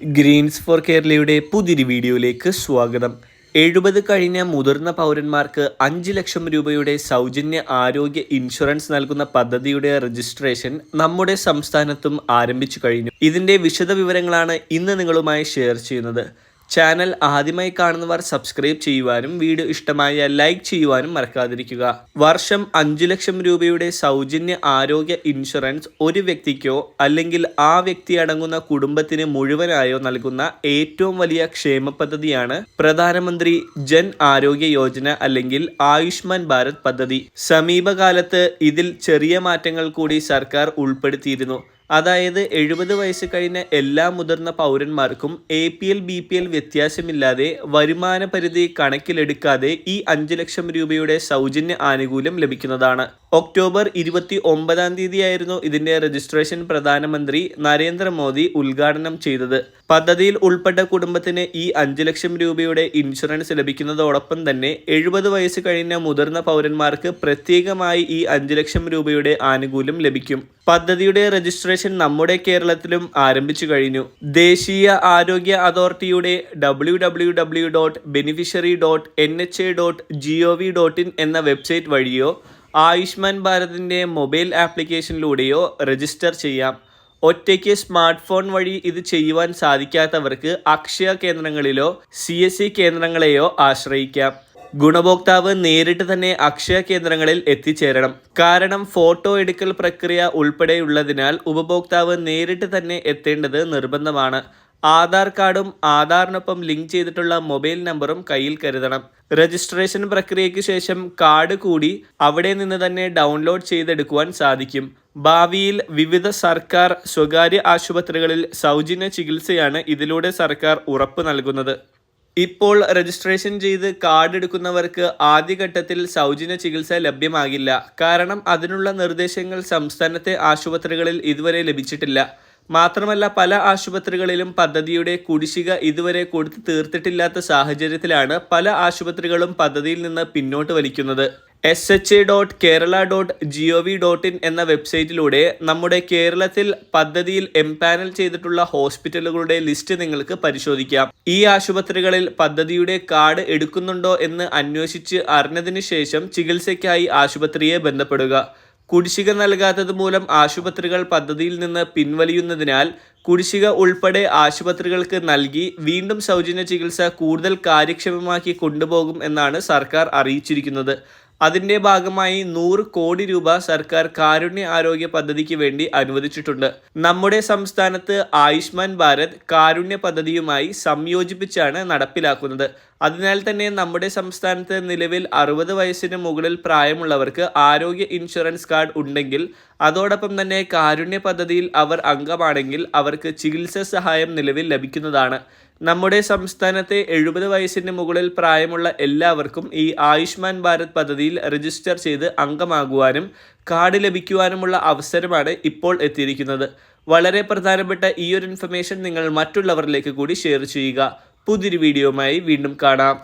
Green's four കേരളയുടെ പുതിയൊരു വീഡിയോയിലേക്ക് സ്വാഗതം. എഴുപത് കഴിഞ്ഞ മുതിർന്ന പൗരന്മാർക്ക് അഞ്ച് ലക്ഷം രൂപയുടെ സൗജന്യ ആരോഗ്യ ഇൻഷുറൻസ് നൽകുന്ന പദ്ധതിയുടെ രജിസ്ട്രേഷൻ നമ്മുടെ സംസ്ഥാനത്തും ആരംഭിച്ചു കഴിഞ്ഞു. ഇതിന്റെ വിശദവിവരങ്ങളാണ് ഇന്ന് നിങ്ങളുമായി ഷെയർ ചെയ്യുന്നത്. ചാനൽ ആദ്യമായി കാണുന്നവർ സബ്സ്ക്രൈബ് ചെയ്യുവാനും വീഡിയോ ഇഷ്ടമായ ലൈക്ക് ചെയ്യുവാനും മറക്കാതിരിക്കുക. വർഷം അഞ്ചു ലക്ഷം രൂപയുടെ സൗജന്യ ആരോഗ്യ ഇൻഷുറൻസ് ഒരു വ്യക്തിക്കോ അല്ലെങ്കിൽ ആ വ്യക്തി അടങ്ങുന്ന കുടുംബത്തിന് മുഴുവനായോ നൽകുന്ന ഏറ്റവും വലിയ ക്ഷേമ പദ്ധതിയാണ് പ്രധാനമന്ത്രി ജൻ ആരോഗ്യ യോജന അല്ലെങ്കിൽ ആയുഷ്മാൻ ഭാരത് പദ്ധതി. സമീപകാലത്ത് ഇതിൽ ചെറിയ മാറ്റങ്ങൾ കൂടി സർക്കാർ ഉൾപ്പെടുത്തിയിരുന്നു. അതായത് എഴുപത് വയസ്സ് കഴിഞ്ഞ എല്ലാ മുതിർന്ന പൗരന്മാർക്കും A P L B P L വ്യത്യാസമില്ലാതെ വരുമാന പരിധി കണക്കിലെടുക്കാതെ ഈ അഞ്ച് ലക്ഷം രൂപയുടെ സൗജന്യ ആനുകൂല്യം ലഭിക്കുന്നതാണ്. ഒക്ടോബർ ഇരുപത്തി ഒമ്പതാം തീയതിയായിരുന്നു ഇതിന്റെ രജിസ്ട്രേഷൻ പ്രധാനമന്ത്രി നരേന്ദ്രമോദി ഉദ്ഘാടനം ചെയ്തത്. പദ്ധതിയിൽ ഉൾപ്പെട്ട കുടുംബത്തിന് ഈ അഞ്ച് ലക്ഷം രൂപയുടെ ഇൻഷുറൻസ് ലഭിക്കുന്നതോടൊപ്പം തന്നെ എഴുപത് വയസ്സ് കഴിഞ്ഞ മുതിർന്ന പൗരന്മാർക്ക് പ്രത്യേകമായി ഈ അഞ്ച് ലക്ഷം രൂപയുടെ ആനുകൂല്യം ലഭിക്കും. പദ്ധതിയുടെ രജിസ്ട്രേഷൻ നമ്മുടെ കേരളത്തിലും ആരംഭിച്ചു കഴിഞ്ഞു. ദേശീയ ആരോഗ്യ അതോറിറ്റിയുടെ W W W dot beneficiary dot N H A dot V dot in എന്ന വെബ്സൈറ്റ് വഴിയോ ആയുഷ്മാൻ ഭാരതിന്റെ മൊബൈൽ ആപ്ലിക്കേഷനിലൂടെയോ രജിസ്റ്റർ ചെയ്യാം. ഒറ്റയ്ക്ക് സ്മാർട്ട് ഫോൺ വഴി ഇത് ചെയ്യുവാൻ സാധിക്കാത്തവർക്ക് അക്ഷയ കേന്ദ്രങ്ങളിലോ സി എസ് സി കേന്ദ്രങ്ങളെയോ ആശ്രയിക്കാം. ഗുണഭോക്താവ് നേരിട്ട് തന്നെ അക്ഷയ കേന്ദ്രങ്ങളിൽ എത്തിച്ചേരണം. കാരണം ഫോട്ടോ എടുക്കൽ പ്രക്രിയ ഉൾപ്പെടെയുള്ളതിനാൽ ഉപഭോക്താവ് നേരിട്ട് തന്നെ എത്തേണ്ടത് നിർബന്ധമാണ്. ആധാർ കാർഡും ആധാറിനൊപ്പം ലിങ്ക് ചെയ്തിട്ടുള്ള മൊബൈൽ നമ്പറും കയ്യിൽ കരുതണം. രജിസ്ട്രേഷൻ പ്രക്രിയയ്ക്ക് ശേഷം കാർഡ് കൂടി അവിടെ നിന്ന് തന്നെ ഡൗൺലോഡ് ചെയ്തെടുക്കുവാൻ സാധിക്കും. ഭാവിയിൽ വിവിധ സർക്കാർ സ്വകാര്യ ആശുപത്രികളിൽ സൗജന്യ ചികിത്സയാണ് ഇതിലൂടെ സർക്കാർ ഉറപ്പ് നൽകുന്നത്. ഇപ്പോൾ രജിസ്ട്രേഷൻ ചെയ്ത് കാർഡ് എടുക്കുന്നവർക്ക് ആദ്യഘട്ടത്തിൽ സൗജന്യ ചികിത്സ ലഭ്യമാകില്ല. കാരണം അതിനുള്ള നിർദ്ദേശങ്ങൾ സംസ്ഥാനത്തെ ആശുപത്രികളിൽ ഇതുവരെ ലഭിച്ചിട്ടില്ല. മാത്രമല്ല പല ആശുപത്രികളിലും പദ്ധതിയുടെ കുടിശ്ശിക ഇതുവരെ കൊടുത്തു തീർത്തിട്ടില്ലാത്ത സാഹചര്യത്തിലാണ് പല ആശുപത്രികളും പദ്ധതിയിൽ നിന്ന് പിന്നോട്ട് വലിക്കുന്നത്. S H dot Kerala dot G O V dot in എന്ന വെബ്സൈറ്റിലൂടെ നമ്മുടെ കേരളത്തിൽ പദ്ധതിയിൽ എംപാനൽ ചെയ്തിട്ടുള്ള ഹോസ്പിറ്റലുകളുടെ ലിസ്റ്റ് നിങ്ങൾക്ക് പരിശോധിക്കാം. ഈ ആശുപത്രികളിൽ പദ്ധതിയുടെ കാർഡ് എടുക്കുന്നുണ്ടോ എന്ന് അന്വേഷിച്ച് അറിഞ്ഞതിന് ശേഷം ചികിത്സയ്ക്കായി ആശുപത്രിയെ ബന്ധപ്പെടുക. കുടിശ്ശിക നൽകാത്തത് മൂലം ആശുപത്രികൾ പദ്ധതിയിൽ നിന്ന് പിൻവലിയുന്നതിനാൽ കുടിശ്ശിക ഉൾപ്പെടെ ആശുപത്രികൾക്ക് നൽകി വീണ്ടും സൗജന്യ ചികിത്സ കൂടുതൽ കാര്യക്ഷമമാക്കി കൊണ്ടുപോകും എന്നാണ് സർക്കാർ അറിയിച്ചിരിക്കുന്നത്. അതിന്റെ ഭാഗമായി നൂറ് കോടി രൂപ സർക്കാർ കാരുണ്യ ആരോഗ്യ പദ്ധതിക്ക് വേണ്ടി അനുവദിച്ചിട്ടുണ്ട്. നമ്മുടെ സംസ്ഥാനത്ത് ആയുഷ്മാൻ ഭാരത് കാരുണ്യ പദ്ധതിയുമായി സംയോജിപ്പിച്ചാണ് നടപ്പിലാക്കുന്നത്. അതിനാൽ തന്നെ നമ്മുടെ സംസ്ഥാനത്ത് നിലവിൽ അറുപത് വയസ്സിന് മുകളിൽ പ്രായമുള്ളവർക്ക് ആരോഗ്യ ഇൻഷുറൻസ് കാർഡ് ഉണ്ടെങ്കിൽ അതോടൊപ്പം തന്നെ കാരുണ്യ പദ്ധതിയിൽ അവർ അംഗമാണെങ്കിൽ അവർക്ക് ചികിത്സാ സഹായം നിലവിൽ ലഭിക്കുന്നതാണ്. നമ്മുടെ സംസ്ഥാനത്തെ എഴുപത് വയസ്സിന് മുകളിൽ പ്രായമുള്ള എല്ലാവർക്കും ഈ ആയുഷ്മാൻ ഭാരത് പദ്ധതിയിൽ രജിസ്റ്റർ ചെയ്ത് അംഗമാകുവാനും കാർഡ് ലഭിക്കുവാനുമുള്ള അവസരമാണ് ഇപ്പോൾ എത്തിയിരിക്കുന്നത്. വളരെ പ്രധാനപ്പെട്ട ഈ ഒരു ഇൻഫർമേഷൻ നിങ്ങൾ മറ്റുള്ളവരിലേക്ക് കൂടി ഷെയർ ചെയ്യുക. പുതിയൊരു വീഡിയോയുമായി വീണ്ടും കാണാം.